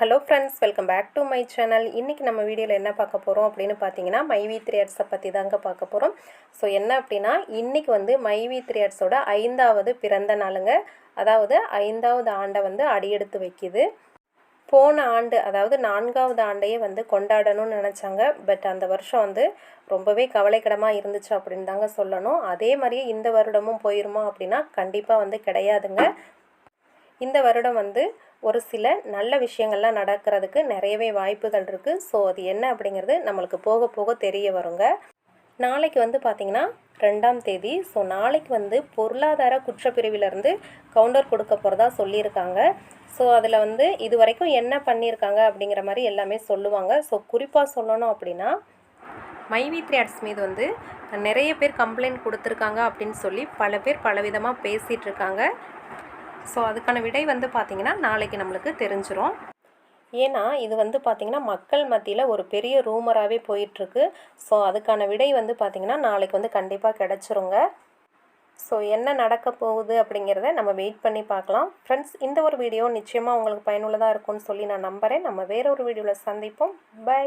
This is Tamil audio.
Hello friends welcome back to my channel. இன்றைக்கி நம்ம வீடியோவில் என்ன பார்க்க போகிறோம் அப்படின்னு பார்த்தீங்கன்னா மைவி த்ரீ ஆர்ட்ஸை பற்றி தாங்க பார்க்க போகிறோம் ஸோ என்ன அப்படின்னா இன்றைக்கி வந்து மைவி த்ரீ ஆர்ட்ஸோட ஐந்தாவது பிறந்த நாளுங்க. அதாவது ஐந்தாவது ஆண்டை வந்து அடியெடுத்து வைக்கிது. போன ஆண்டு அதாவது நான்காவது ஆண்டையே வந்து கொண்டாடணும்னு நினச்சாங்க. பட் அந்த வருஷம் வந்து ரொம்பவே கவலைக்கிடமாக இருந்துச்சு அப்படின்னு தாங்க சொல்லணும். அதே மாதிரியே இந்த வருடமும் போயிருமா அப்படின்னா கண்டிப்பாக வந்து கிடையாதுங்க. இந்த வருடம் வந்து ஒரு சில நல்ல விஷயங்கள்லாம் நடக்கிறதுக்கு நிறையவே வாய்ப்புகள் இருக்குது ஸோ அது என்ன அப்படிங்கிறது நம்மளுக்கு போக போக தெரிய வருங்க. நாளைக்கு வந்து பார்த்திங்கன்னா ரெண்டாம் தேதி. ஸோ நாளைக்கு வந்து பொருளாதார குற்றப்பிரிவிலேருந்து கவுண்டர் கொடுக்க போகிறதா சொல்லியிருக்காங்க. ஸோ அதில் வந்து இது வரைக்கும் என்ன பண்ணியிருக்காங்க அப்படிங்கிற மாதிரி எல்லாமே சொல்லுவாங்க. ஸோ குறிப்பாக சொல்லணும் அப்படின்னா மைவி த்ரீ மீது வந்து நிறைய பேர் கம்ப்ளைண்ட் கொடுத்துருக்காங்க அப்படின்னு சொல்லி பல பேர் பலவிதமாக பேசிகிட்ருக்காங்க ஸோ அதுக்கான விடை வந்து பார்த்திங்கன்னா நாளைக்கு நம்மளுக்கு தெரிஞ்சிடும் ஏன்னா இது வந்து பார்த்திங்கன்னா மக்கள் மத்தியில் ஒரு பெரிய ரூமராகவே போயிட்டுருக்கு. ஸோ அதுக்கான விடை வந்து பார்த்திங்கன்னா நாளைக்கு வந்து கண்டிப்பாக கிடச்சிருங்க. ஸோ என்ன நடக்க போகுது அப்படிங்கிறத நம்ம வெயிட் பண்ணி பார்க்கலாம். ஃப்ரெண்ட்ஸ் இந்த ஒரு வீடியோ நிச்சயமாக உங்களுக்கு பயனுள்ளதாக இருக்கும்னு சொல்லி நான் நம்புகிறேன் நம்ம வேற ஒரு வீடியோவில் சந்திப்போம். பை